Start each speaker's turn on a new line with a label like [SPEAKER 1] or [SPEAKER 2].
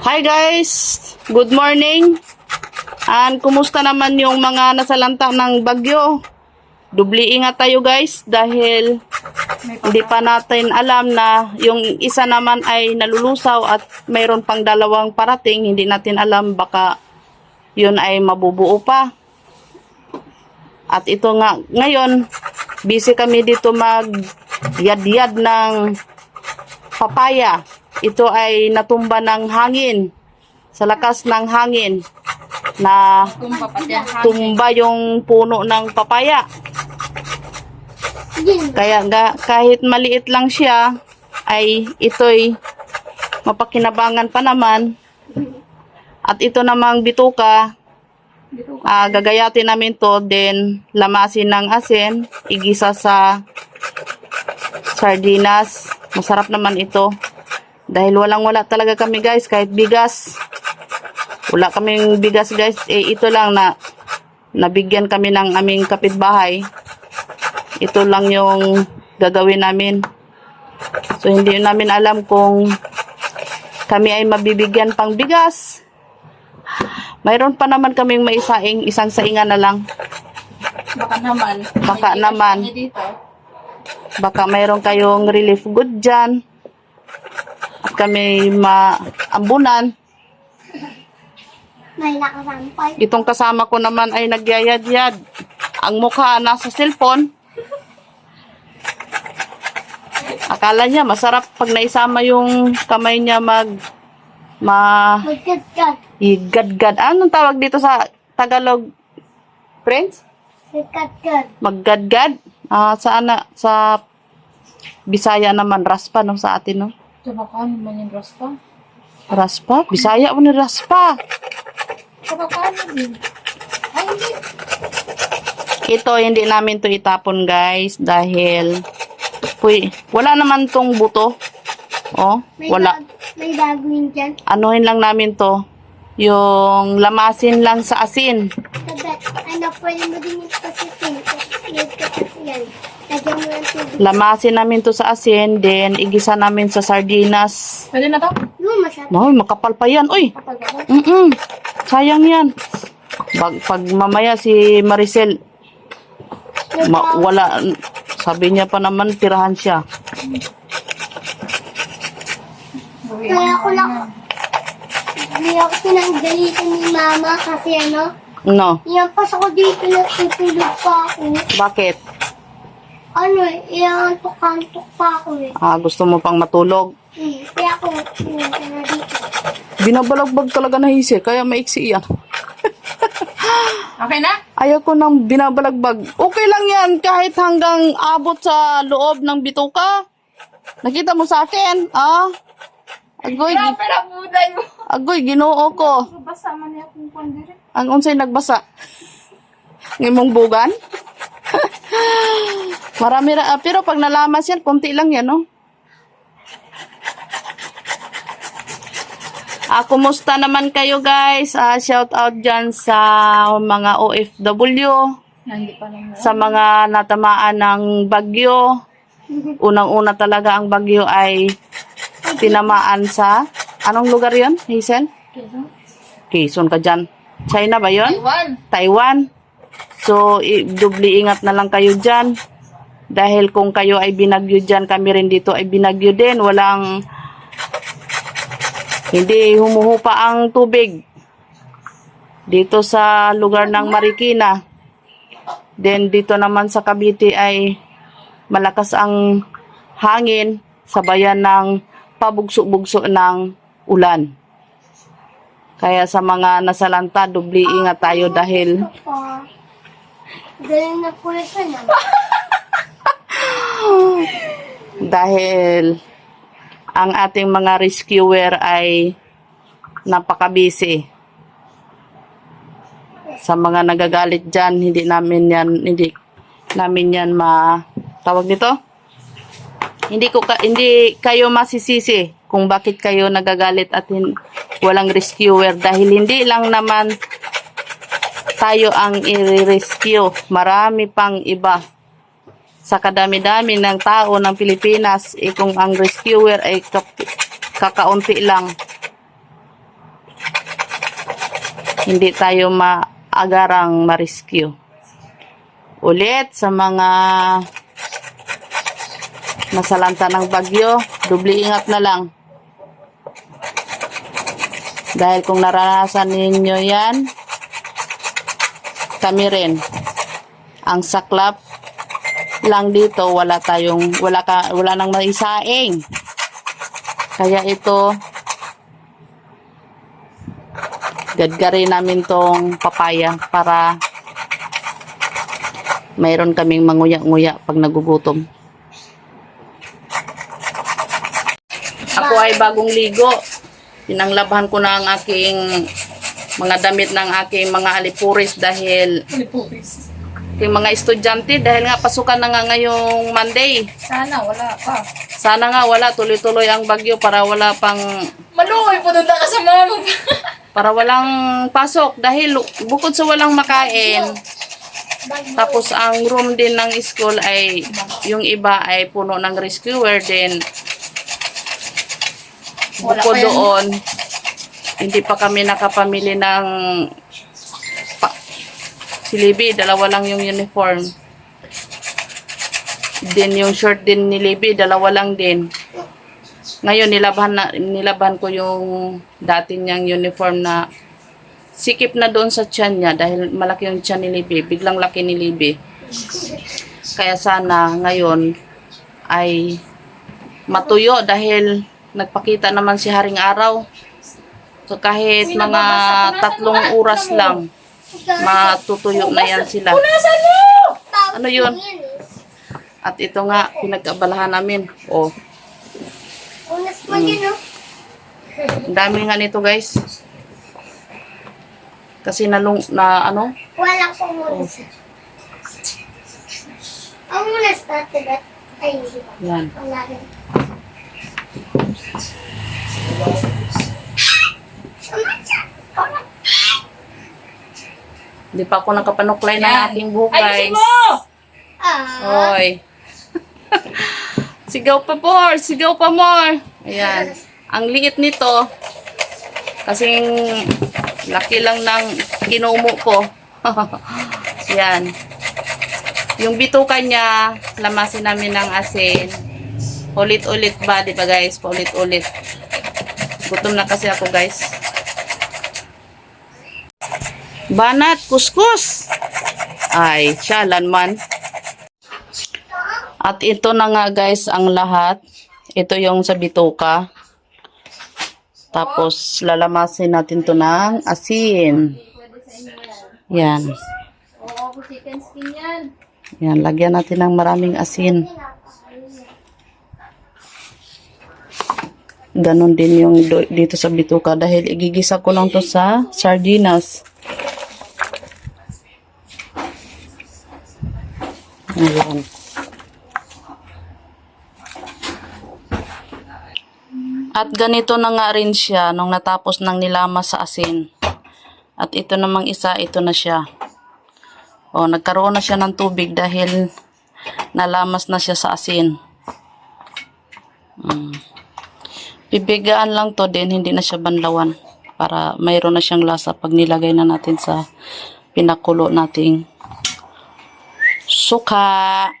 [SPEAKER 1] Hi guys! Good morning! And kumusta naman yung mga nasalanta ng bagyo? Dubli ingat tayo guys dahil hindi pa natin alam na yung isa naman ay nalulusaw at mayroon pang dalawang parating. Hindi natin alam baka yun ay mabubuo pa. At ito nga, ngayon, busy kami dito mag yad-yad ng papaya. Ito ay natumba ng hangin. Sa lakas ng hangin na tumba yung puno ng papaya. Kaya ga, kahit maliit lang siya, ay ito'y mapakinabangan pa naman. At ito namang bituka, ah, gagayatin namin to, then lamasin ng asin, igisa sa sardinas. Masarap naman ito. Dahil walang wala talaga kami guys, kahit bigas. Wala kaming bigas guys, eh ito lang na nabigyan kami ng aming kapitbahay. Ito lang yung gagawin namin. So hindi namin alam kung kami ay mabibigyan pang bigas. Mayroon pa naman kaming maisaing, isang saingan na lang.
[SPEAKER 2] Baka naman.
[SPEAKER 1] Baka naman.
[SPEAKER 2] Dito.
[SPEAKER 1] Baka mayroon kayong relief good dyan. At kami maambunan.
[SPEAKER 3] May nakasampay.
[SPEAKER 1] Itong kasama ko naman ay nagyayad-yad. Ang mukha nasa cellphone. Akala niya masarap pag naisama yung kamay niya mag ma
[SPEAKER 3] Magkatkat.
[SPEAKER 1] igadgad. Anong tawag dito sa Tagalog? Friends?
[SPEAKER 3] Magkatkat.
[SPEAKER 1] Maggadgad? Ah, saan na? Sa Bisaya naman, raspa no sa atin no?
[SPEAKER 2] Tabakan naman yung raspa.
[SPEAKER 1] Raspa? Bisaya mo ni raspa.
[SPEAKER 2] Tabakan din. Ay, hindi.
[SPEAKER 1] Ito, hindi namin to itapon guys dahil puy, wala naman tong buto. Oh,
[SPEAKER 3] May
[SPEAKER 1] wala.
[SPEAKER 3] Bag, may gagawin dyan.
[SPEAKER 1] Anuhin lang namin to. Yung lamasin lang sa asin.
[SPEAKER 3] Sabi, ano, pwede mo din yung pasitin. Kasi kasi yan. Lagyan mo ng tubig.
[SPEAKER 1] Lamasin namin to sa asin, then igisa namin sa sardinas.
[SPEAKER 2] Pwede na to?
[SPEAKER 3] Yung masarap.
[SPEAKER 1] Noy, makapal pa yan. Uy,
[SPEAKER 2] Kapag ako.
[SPEAKER 1] mm sayang yan. Pag, pag mamaya si Maricel, ma- wala, sabi niya pa naman, tirahan siya.
[SPEAKER 3] Kaya ako lang, hindi ako pinanggalitan ni mama kasi ano,
[SPEAKER 1] No,
[SPEAKER 3] yung pas ako dito natutulog pa ako.
[SPEAKER 1] bakit?
[SPEAKER 3] Ano, yung antok-antok pa ako eh.
[SPEAKER 1] Ah, gusto mo pang matulog?
[SPEAKER 3] Hmm, kaya ako, pumunta na dito.
[SPEAKER 1] Binabalagbag talaga na hisi, kaya maiksi yan.
[SPEAKER 2] Okay na?
[SPEAKER 1] Ayaw ko nang binabalagbag. Okay lang yan, kahit hanggang abot sa loob ng bituka. Nakita mo sa akin, ah? Agoy, gi-
[SPEAKER 2] Grabe na buday mo.
[SPEAKER 1] agoy, ginoo ko.
[SPEAKER 2] Basta man niya kung pandiri.
[SPEAKER 1] Ang unsay nagbasa. Ngimong bugan. Marami ra, ah, pero pag nalamas yan, konti lang yan, no? Ah, kumusta naman kayo guys? Ah, shout out dyan sa mga OFW, sa mga natamaan ng bagyo. Unang-una talaga ang bagyo ay tinamaan sa, anong lugar yon Hazel? Quezon ka dyan. China ba yon
[SPEAKER 2] Taiwan.
[SPEAKER 1] Taiwan. So, i- dubli ingat na lang kayo dyan. Dahil kung kayo ay binagyo dyan, kami rin dito ay binagyo din. Walang, hindi humuhupa ang tubig. Dito sa lugar ng Marikina. Then, dito naman sa Cavite ay malakas ang hangin sa bayan ng pabugso-bugso ng ulan. Kaya sa mga nasalanta, dubli ingat tayo dahil.
[SPEAKER 3] Galing na pulisan yan.
[SPEAKER 1] dahil ang ating mga rescuer ay napakabisi. Sa mga nagagalit dyan, hindi namin yan, hindi namin yan ma, tawag nito? Hindi ko ka, hindi kayo masisisi kung bakit kayo nagagalit at hin, walang rescuer dahil hindi lang naman tayo ang i-rescue. Marami pang iba. Sa kadami-dami ng tao ng Pilipinas, eh, kung ang rescuer ay kakaunti lang, hindi tayo maagarang ma-rescue. Ulit sa mga nasalanta ng bagyo, dubli ingat na lang. Dahil kung naranasan ninyo yan, kami rin. Ang saklap lang dito, wala tayong, wala ka, wala nang maisaing. Kaya ito, gadgarin namin tong papaya para mayroon kaming manguya-nguya pag nagugutom. Ako ay bagong ligo. Pinanglabahan ko na ang aking mga damit ng aking mga alipuris dahil
[SPEAKER 2] Pilipuris.
[SPEAKER 1] Aking mga estudyante dahil nga pasukan na nga ngayong Monday.
[SPEAKER 2] Sana, wala pa.
[SPEAKER 1] Sana nga wala tuloy-tuloy ang bagyo para wala pang
[SPEAKER 2] Maluoy po doon ka sa mama.
[SPEAKER 1] para walang pasok dahil bukod sa walang makain tapos ang room din ng school ay yung iba ay puno ng rescuer din bukod doon hindi pa kami nakapamili ng si Libby dalawa lang yung uniform. Din yung short din ni Libby dalawa lang din. Ngayon nilaban na nilaban ko yung dati niyang uniform na sikip na doon sa tiyan niya dahil malaki yung tiyan ni Libby biglang laki ni Libby. Kaya sana ngayon ay matuyo dahil nagpakita naman si Haring Araw. So kahit mga tatlong oras lang matutuyo na yan sila. Ano yun? At ito nga pinagkabalahan namin. Oh.
[SPEAKER 3] Unas pa yun, no?
[SPEAKER 1] Ang dami nga nito, guys. Kasi nalung, na ano,
[SPEAKER 3] Walang pumunas. Ang munas natin at ay hindi.
[SPEAKER 1] Yan.
[SPEAKER 3] Wala
[SPEAKER 1] Hindi pa ako nakapanuklay ng aking buhok,
[SPEAKER 2] Ayusin
[SPEAKER 1] guys.
[SPEAKER 2] mo!
[SPEAKER 3] Ah.
[SPEAKER 1] Hoy. sigaw pa more, sigaw pa more. Ayan. Ang liit nito, kasing laki lang ng kinumo ko. Yan. Yung bitukan niya, lamasin namin ng asin. Ulit-ulit ba, di ba guys? Paulit-ulit. Gutom na kasi ako guys. Banat, kuskus. Ay, siyalan man. At ito na nga guys ang lahat. Ito yung sa bituka. Tapos lalamasin natin to ng asin. Yan.
[SPEAKER 2] Yan.
[SPEAKER 1] Yan, lagyan natin ng maraming asin. Ganon din yung dito sa bituka dahil igigisa ko lang to sa sardinas. Ayan. At ganito na nga rin siya nung natapos ng nilama sa asin. At ito namang isa, ito na siya. O, nagkaroon na siya ng tubig dahil nalamas na siya sa asin. Mm. Bibigaan lang to din, hindi na siya banlawan. Para mayroon na siyang lasa pag nilagay na natin sa pinakulo nating suka.